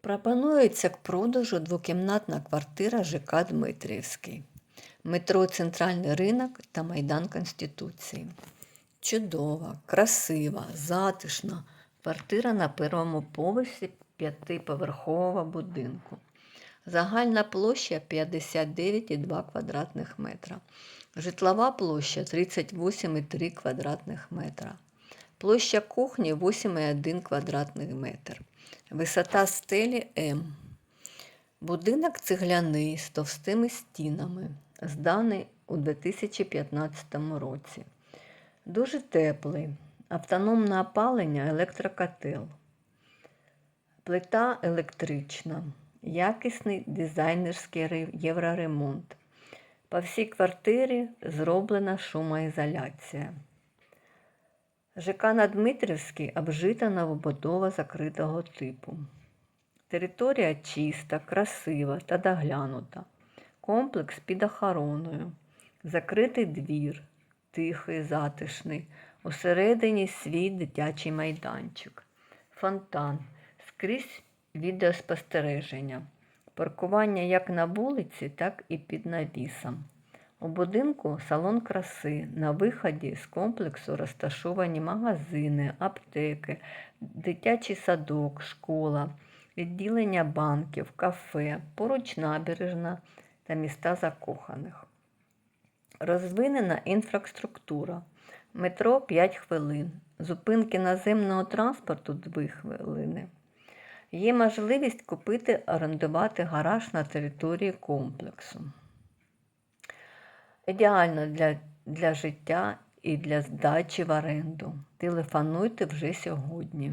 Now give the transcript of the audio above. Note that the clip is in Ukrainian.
Пропонується к продажу двокімнатна квартира ЖК Дмитрівський, метро Центральний ринок та Майдан Конституції. Чудова, красива, затишна квартира на першому поверсі п'ятиповерхового будинку. Загальна площа 59,2 квадратних метра. Житлова площа 38,3 квадратних метра. Площа кухні 8,1 квадратний метр. Висота стелі М. Будинок цегляний з товстими стінами, зданий у 2015 році. Дуже теплий, автономне опалення, електрокотел. Плита електрична, якісний дизайнерський євроремонт. По всій квартирі зроблена шумоізоляція. ЖК на Дмитрівській обжита новобудова закритого типу. Територія чиста, красива та доглянута. Комплекс під охороною. Закритий двір, тихий, затишний. Усередині свій дитячий майданчик. Фонтан. Скрізь відеоспостереження. Паркування як на вулиці, так і під навісом. У будинку салон краси. На виході з комплексу розташовані магазини, аптеки, дитячий садок, школа, відділення банків, кафе, поруч набережна та міста закоханих. Розвинена інфраструктура. Метро 5 хвилин. Зупинки наземного транспорту 2 хвилини. Є можливість купити, орендувати гараж на території комплексу. Ідеально для, для життя і для здачі в оренду. Телефонуйте вже сьогодні.